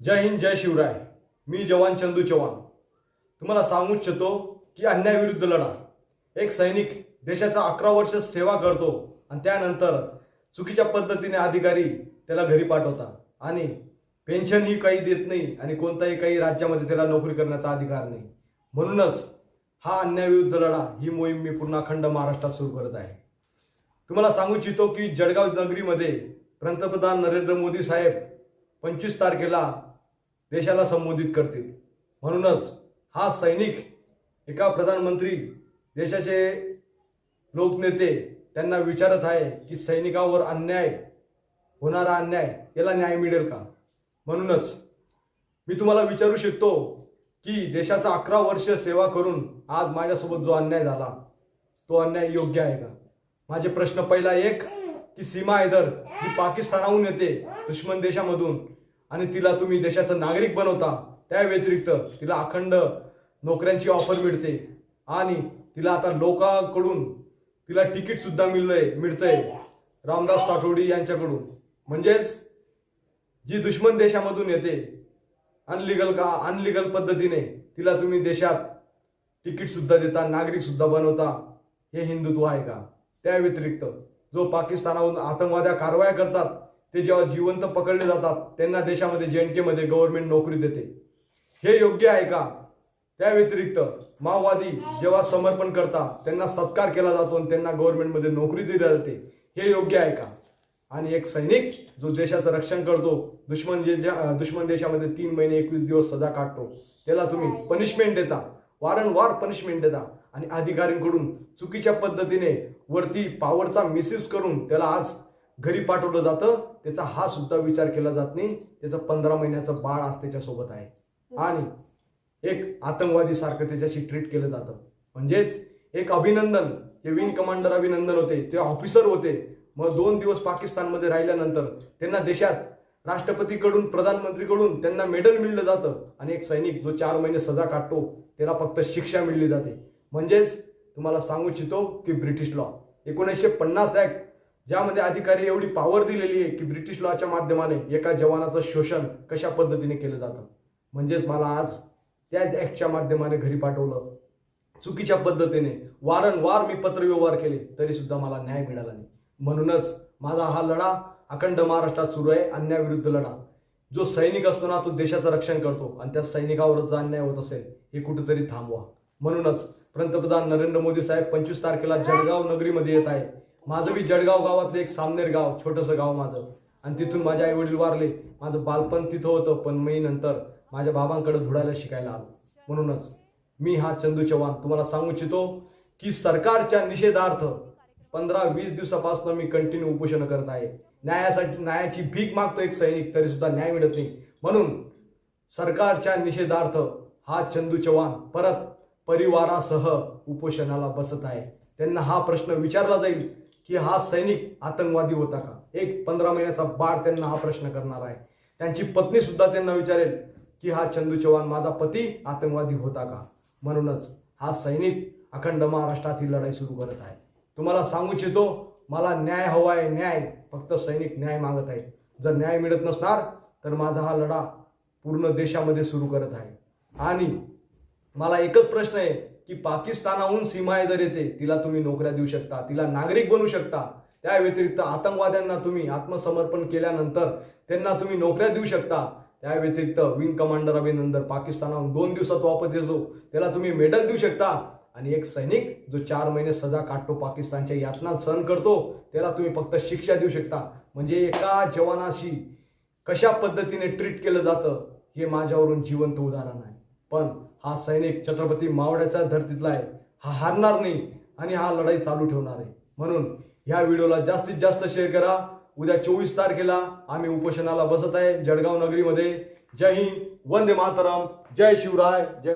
जय हिंद जय शिवराय. मी जवान चंदू चव्हाण. तुम्हाला सांगू इच्छितो की अन्यायाविरुद्ध लढा. एक सैनिक देशाचा अकरा वर्ष सेवा करतो आणि त्यानंतर चुकीच्या पद्धतीने अधिकारी त्याला घरी पाठवतात आणि पेन्शनही काही देत नाही आणि कोणताही काही राज्यामध्ये त्याला नोकरी करण्याचा अधिकार नाही. म्हणूनच हा अन्यायाविरुद्ध लढा ही मोहीम मी पूर्ण अखंड महाराष्ट्रात सुरू करत आहे. तुम्हाला सांगू इच्छितो की जळगाव नगरीमध्ये पंतप्रधान नरेंद्र मोदी साहेब पंचवीस तारखेला देशाला संबोधित करतील. म्हणूनच हा सैनिक एका प्रधानमंत्री देशाचे लोकनेते त्यांना विचारत आहे की सैनिकावर अन्याय होणारा अन्याय याला न्याय मिळेल का? म्हणूनच मी तुम्हाला विचारू शकतो की देशाचा अकरा वर्ष सेवा करून आज माझ्यासोबत जो अन्याय झाला तो अन्याय योग्य आहे का? माझे प्रश्न पहिला एक की सीमा हैदर ही पाकिस्तानाहून येते दुश्मन देशामधून. आणि तिला तुम्ही देशाचं नागरिक बनवता त्या व्यतिरिक्त तिला अखंड नोकऱ्यांची ऑफर मिळते. आणि तिला आता लोकांकडून तिला तिकीट सुद्धा मिळलंय मिळतंय. रामदास साठोडी यांच्याकडून. म्हणजेच जी दुश्मन देशामधून येते अनलिगल का अनलिगल पद्धतीने तिला तुम्ही देशात तिकीट सुद्धा देता नागरिक सुद्धा बनवता हे हिंदुत्व आहे का? त्या व्यतिरिक्त जो पाकिस्तानाहून आतंकवाद्या कारवाया करतात ते जेव्हा जिवंत पकडले जातात त्यांना देशामध्ये जे मध्ये गव्हर्नमेंट नोकरी देते. हे योग्य आहे का? त्या व्यतिरिक्त माओवादी जेव्हा समर्पण करतात त्यांना सत्कार केला जातो आणि त्यांना गव्हर्नमेंटमध्ये नोकरी दिली जाते. हे योग्य आहे का? आणि एक सैनिक जो देशाचं रक्षण करतो दुश्मन जे दुश्मन देशामध्ये तीन महिने एकवीस दिवस सजा काढतो त्याला तुम्ही पनिशमेंट देता. वारंवार पनिशमेंट देता. आणि अधिकाऱ्यांकडून चुकीच्या पद्धतीने वरती पॉवरचा मिसयूज करून त्याला आज घरी पाठवलं जातं. त्याचा हा सुद्धा विचार केला जात नाही. त्याचं पंधरा महिन्याचं बाळ आज त्याच्यासोबत आहे. आणि एक आतंकवादी सारखं त्याच्याशी ट्रीट केलं जातं. म्हणजेच एक अभिनंदन हे विंग कमांडर अभिनंदन होते ते ऑफिसर होते. मग दोन दिवस पाकिस्तानमध्ये राहिल्यानंतर त्यांना देशात राष्ट्रपतीकडून प्रधानमंत्रीकडून त्यांना मेडल मिळलं जातं. आणि एक सैनिक जो चार महिने सजा काढतो त्याला फक्त शिक्षा मिळली जाते. म्हणजेच तुम्हाला सांगू इच्छितो की ब्रिटिश लॉ एकोणीसशे पन्नास ऍक्ट ज्यामध्ये अधिकारी एवढी पॉवर दिलेली आहे की ब्रिटिश लॉच्या माध्यमाने एका जवानाचं शोषण कशा पद्धतीने केलं जातं? म्हणजेच मला आज त्याच ऍक्टच्या माध्यमाने घरी पाठवलं. चुकीच्या पद्धतीने वारंवार मी पत्रव्यवहार केले तरी सुद्धा मला न्याय मिळाला नाही. म्हणूनच माझा हा लढा अखंड महाराष्ट्रात सुरू आहे अन्यायाविरुद्ध लढा. जो सैनिक असतो ना तो देशाचं रक्षण करतो आणि त्या सैनिकावरच अन्याय होत असेल हे कुठेतरी थांबवा. म्हणूनच पंतप्रधान नरेंद्र मोदी साहेब पंचवीस तारखेला जळगाव नगरीमध्ये येत आहे माझं मी जळगाव गावातलं एक सामनेर गाव छोटंसं गाव माझं. आणि तिथून माझे आई वडील वारले. माझं बालपण तिथं होतं पण मी नंतर माझ्या बाबांकडे धुडायला शिकायला आलो. म्हणूनच मी हा चंदू चव्हाण तुम्हाला सांगू इच्छितो की सरकारच्या निषेधार्थ पंधरा वीस दिवसापासून मी कंटिन्यू उपोषण करत आहे. न्यायासाठी न्यायाची भीक मागतो एक सैनिक तरी सुद्धा न्याय मिळत नाही. म्हणून सरकारच्या निषेधार्थ हा चंदू चव्हाण परत परिवारासह उपोषणाला बसत आहे. त्यांना हा प्रश्न विचारला जाईल. की हा सैनिक आतंकवादी होता का? एक पंधरा महिन्याचा बाळ त्यांना हा प्रश्न करणार आहे. त्यांची पत्नी सुद्धा त्यांना विचारेल की हा चंदू चव्हाण माझा पती आतंकवादी होता का? म्हणूनच हा सैनिक अखंड महाराष्ट्रात ही लढाई सुरू करत आहे. तुम्हाला सांगू इच्छितो मला न्याय हवा आहे न्याय. फक्त सैनिक न्याय मागत आहे जर न्याय मिळत नसणार तर माझा हा लढा पूर्ण देशामध्ये सुरू करत आहे. आणि मला एकच प्रश्न आहे की पाकिस्तानाहून सीमा हैदर येते तिला तुम्ही नोकऱ्या देऊ शकता तिला नागरिक बनवू शकता. त्या व्यतिरिक्त आतंकवाद्यांना तुम्ही आत्मसमर्पण केल्यानंतर त्यांना तुम्ही नोकऱ्या देऊ शकता. त्या व्यतिरिक्त विंग कमांडर अभिनंदन पाकिस्तानाहून दोन दिवसात वापस येतो त्याला तुम्ही मेडल देऊ शकता. आणि एक सैनिक जो चार महिने सजा काढतो पाकिस्तानच्या यातना सहन करतो त्याला तुम्ही फक्त शिक्षा देऊ शकता. म्हणजे एका जवानाशी कशा पद्धतीने ट्रीट केलं जातं हे माझ्यावरून जिवंत उदाहरण आहे. पण हा सैनिक छत्रपती मावड्याच्या धर्तीतला आहे. हा हारणार नाही आणि हा लढाई चालू ठेवणार आहे. म्हणून ह्या व्हिडिओला जास्तीत जास्त शेअर करा. उद्या चोवीस तारखेला आम्ही उपोषणाला बसत आहे जळगाव नगरीमध्ये. जय हिंद वंदे मातरम. जय शिवराय. जय